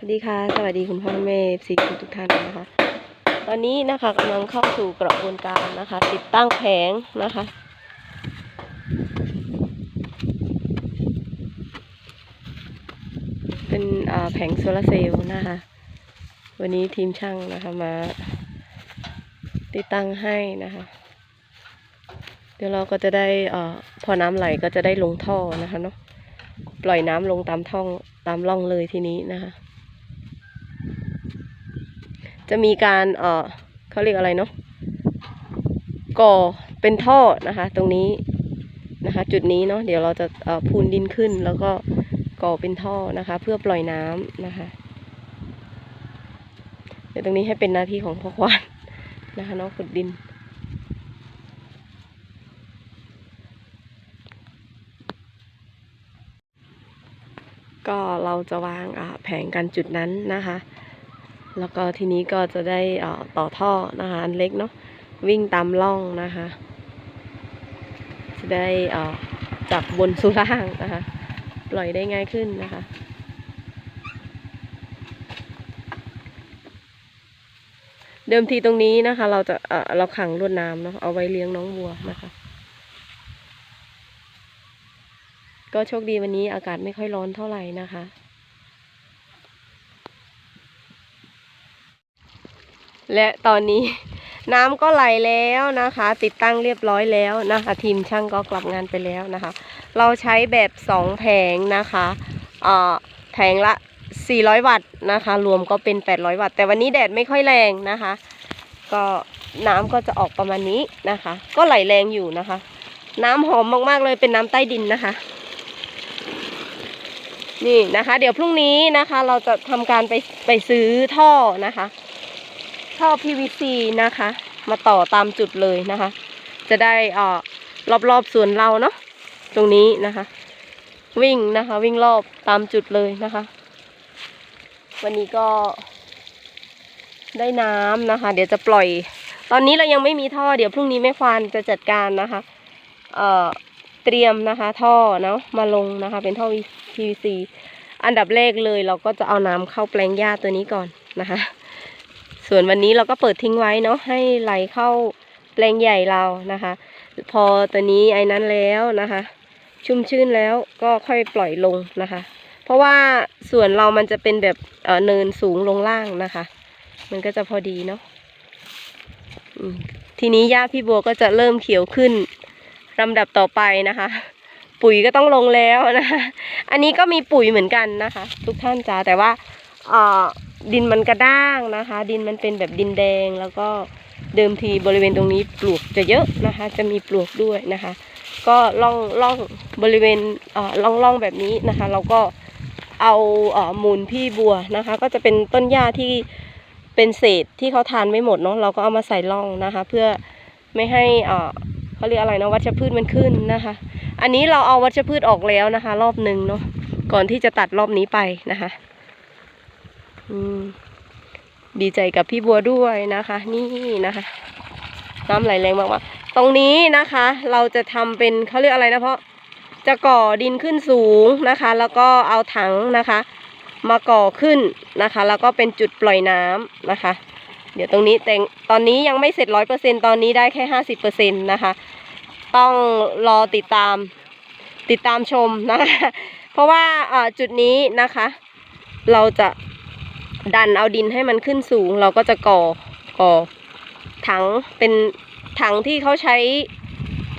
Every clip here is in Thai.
วัสดีค่ะ สวัสดีคุณพ่อแม่ซีทุกท่านนะคะ ตอนนี้นะคะกำลังเข้าสู่กระบวนการนะคะ ติดตั้งแผงนะคะ เป็นแผงโซลาร์เซลล์นะคะ วันนี้ทีมช่างนะคะมา ติดตั้งให้นะคะ เดี๋ยวเราก็จะได้อพอน้ำไหลก็จะได้ลงท่อนะคะเนาะปล่อยน้ำลงตามท่องตามร่องเลยทีนี้นะคะ จะมีการเออเขาเรียกอะไรเนาะก่อเป็นท่อนะคะ ตรงนี้นะคะ จุดนี้เนาะเดี๋ยวเราจะเออพูนดินขึ้น แล้วก็ก่อเป็นท่อนะคะ เพื่อปล่อยน้ำนะคะ เดี๋ยวตรงนี้ให้เป็นหน้าที่ของพ่อควานนะคะเนาะขุดดินก็เราจะวางแผงกันจุดนั้นนะคะ แล้วก็ทีนี้ก็จะได้ต่อท่อนะคะอันเล็กเนาะวิ่งตามร่องนะคะ จะได้จากบนสู่ล่างนะคะ ปล่อยได้ง่ายขึ้นนะคะเดิมทีตรงนี้นะคะ เราจะเเราขังลวดน้ำเนาะเอาไว้เลี้ยงน้องวัวนะคะ ก็โชคดีวันนี้อากาศไม่ค่อยร้อนเท่าไหร่นะคะ และตอนนี้น้ำก็ไหลแล้วนะคะ ติดตั้งเรียบร้อยแล้วนะคะทีมช่างก็กลับงานไปแล้วนะคะ เราใช้แบบสองแผงนะคะแผงละ 400 วัตต์นะคะ รวมก็เป็น 800 วัตต์ แต่วันนี้แดดไม่ค่อยแรงนะคะ ก็น้ำก็จะออกประมาณนี้นะคะ ก็ไหลแรงอยู่นะคะ น้ำหอมมากๆเลยเป็นน้ำใต้ดินนะคะ นี่นะคะ เดี๋ยวพรุ่งนี้นะคะ เราจะทำการไปไปซื้อท่อนะคะ ท่อ PVC นะคะ มาต่อตามจุดเลยนะคะ จะได้อ่อรอบๆสวนเราเนาะตรงนี้นะคะ วิ่งนะคะ วิ่งรอบตามจุดเลยนะคะ วันนี้ก็ได้น้ำนะคะ เดี๋ยวจะปล่อย ตอนนี้เรายังไม่มีท่อเดี๋ยวพรุ่งนี้แม่ควานจะจัดการนะคะเอ่อเตรียมนะคะ ท่อเนาะมาลงนะคะ เป็นท่อ PVC อันดับแรกเลยเราก็จะเอาน้ำเข้าแปลงหญ้าตัวนี้ก่อนนะคะ ส่วนวันนี้เราก็เปิดทิ้งไว้เนาะให้ไหลเข้าแปลงใหญ่เรานะคะ พอตัวนี้ไอ้นั้นแล้วนะคะ ชุ่มชื่นแล้วก็ค่อยปล่อยลงนะคะ เพราะว่าส่วนเรามันจะเป็นแบบเออเนินสูงลงล่างนะคะ มันก็จะพอดีเนาะทีนี้หญ้าพี่บัวก็จะเริ่มเขียวขึ้นลำดับต่อไปนะคะ ปุ๋ยก็ต้องลงแล้วนะคะ อันนี้ก็มีปุ๋ยเหมือนกันนะคะ ทุกท่านจ้าแต่ว่า ดินมันกระด้างนะคะ ดินมันเป็นแบบดินแดงแล้วก็เดิมทีบริเวณตรงนี้ปลวกจะเยอะนะคะ จะมีปลวกด้วยนะคะ ก็ล่องล่องบริเวณล่องล่องแบบนี้นะคะ เราก็เอาเออมูลพี่บัวนะคะ ก็จะเป็นต้นหญ้าที่เป็นเศษที่เขาทานไม่หมดเนาะเราก็เอามาใส่ล่องนะคะ เพื่อไม่ให้เขาเรียกอะไรนะวัชพืชมันขึ้นนะคะ อันนี้เราเอาวัชพืชออกแล้วนะคะ รอบหนึ่งเนาะก่อนที่จะตัดรอบนี้ไปนะคะ ดีใจกับพี่บัวด้วยนะคะ นี่นะคะ น้ำไหลแรงมากๆตรงนี้นะคะ เราจะทำเป็นเขาเรียกอะไรนะเพราะจะก่อดินขึ้นสูงนะคะ แล้วก็เอาถังนะคะ มาก่อขึ้นนะคะ แล้วก็เป็นจุดปล่อยน้ำนะคะ เดี๋ยวตรงนี้แต่ตอนนี้ยังไม่เสร็จร้อยเปอร์เซ็นตอนนี้ได้แค่ห้าสิบเปอร์เซ็นต์นะคะ ต้องรอติดตามติดตามชมนะคะ เพราะว่าจุดนี้นะคะ เราจะ ดันเอาดินให้มันขึ้นสูง เราก็จะก่อก่อถังเป็นถังที่เขาใช้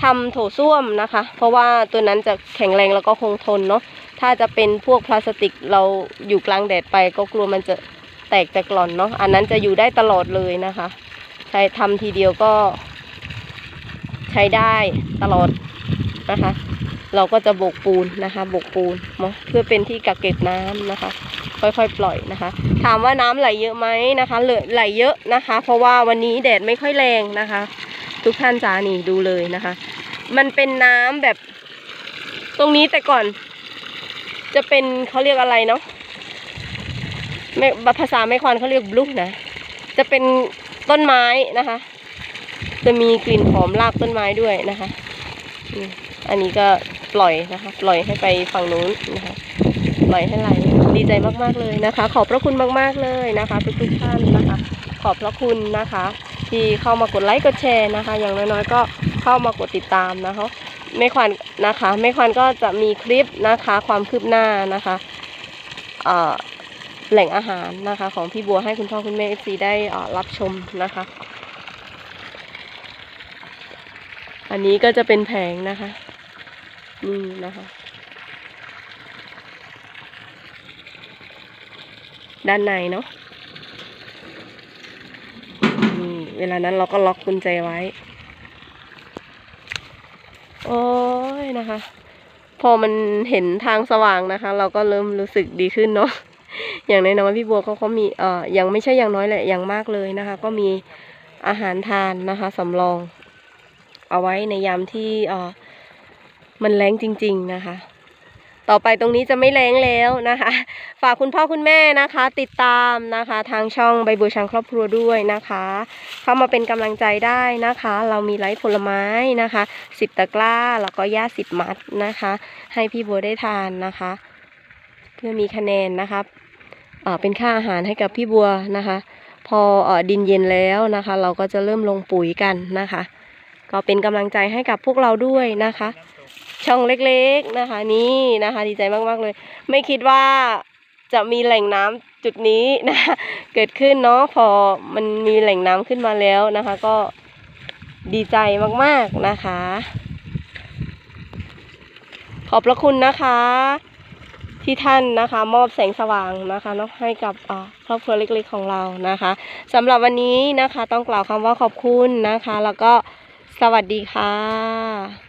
ทำโถส้วมนะคะ เพราะว่าตัวนั้นจะแข็งแรงแล้วก็คงทนเนาะถ้าจะเป็นพวกพลาสติกเราอยู่กลางแดดไปก็กลัวมันจะแตกจะกร่อนเนาะอันนั้นจะอยู่ได้ตลอดเลยนะคะ ใช้ทำทีเดียวก็ ใช้ได้ตลอดนะคะ เราก็จะโบกปูนนะคะโบกปูนเนาะเพื่อเป็นที่กักเก็บน้ำนะคะ ค่อยๆ ปล่อยนะคะ ถามว่าน้ำไหลเยอะไหมนะคะเหลไหลเยอะนะคะ เพราะว่าวันนี้แดดไม่ค่อยแรงนะคะ ทุกท่านจานี่ดูเลยนะคะ มันเป็นน้ำแบบ ตรงนี้แต่ก่อน จะเป็นเขาเรียกอะไรเนาะภาษาไม่ควานเขาเรียกบลูนะ จะเป็นต้นไม้นะคะ จะมีกลิ่นหอมรากต้นไม้ด้วยนะคะ อันนี้ก็ปล่อยนะคะ ปล่อยให้ไปฝั่งนู้นนะคะ ปล่ให้ไหลดีใจมากๆเลยนะคะ ขอบพระคุณมากๆเลยนะคะทุกๆท่านนะคะ ขอบพระคุณนะคะ ที่เข้ามากดไลค์กดแชร์นะคะ อย่างน้อยๆก็เข้ามากดติดตามนะคะไม่ควันนะคะไม่ควันก็จะมีคลิปนะคะ ความคืบหน้านะคะแหล่งอาหารนะคะ ของพี่บัวให้คุณพ่อคุณแม่เอฟซีได้รับชมนะคะ อันนี้ก็จะเป็นแผงนะคะนี่นะคะ ด้านในเนาะเวลานั้นเราก็ล็อกกุญแจไว้ โอ้ยนะคะ พอมันเห็นทางสว่างนะคะ เราก็เริ่มรู้สึกดีขึ้นเนาะอย่างน้อยๆพี่บัวเขาเขามีเอ่อยังไม่ใช่อย่างน้อยแหละอย่างมากเลยนะคะ ก็มีอาหารทานนะคะสำรอง เอาไว้ในยามที่เอ่อมันแรงจริง ๆนะคะ ต่อไปตรงนี้จะไม่แรงแล้วนะคะ ฝากคุณพ่อคุณแม่นะคะ ติดตามนะคะ ทางช่องใบบัวช้างครอบครัวด้วยนะคะ เข้ามาเป็นกำลังใจได้นะคะ เรามีไลฟ์ผลไม้นะคะสิบตะกร้าแล้วก็ย่าสิบมัดนะคะ ให้พี่บัวได้ทานนะคะ เพื่อมีคะแนนนะคะเป็นค่าอาหารให้กับพี่บัวนะคะ พออดินเย็นแล้วนะคะ เราก็จะเริ่มลงปุ๋ยกันนะคะ ก็เป็นกำลังใจให้กับพวกเราด้วยนะคะ ช่องเล็กๆนะคะ นี่นะคะ ดีใจมากๆเลย ไม่คิดว่าจะมีแหล่งน้ำจุดนี้นะะเกิดขึ้นเนาะพอมันมีแหล่งน้ำขึ้นมาแล้วนะคะ ก็ดีใจมากๆนะคะ ขอบพระคุณนะคะ ที่ท่านนะคะ มอบแสงสว่างนะคะเนาะให้กับครอบครัวเล็กๆของเรานะคะสำหรับวันนี้นะคะ ต้องกล่าวคำว่าขอบคุณนะคะ แล้วก็สวัสดีค่ะ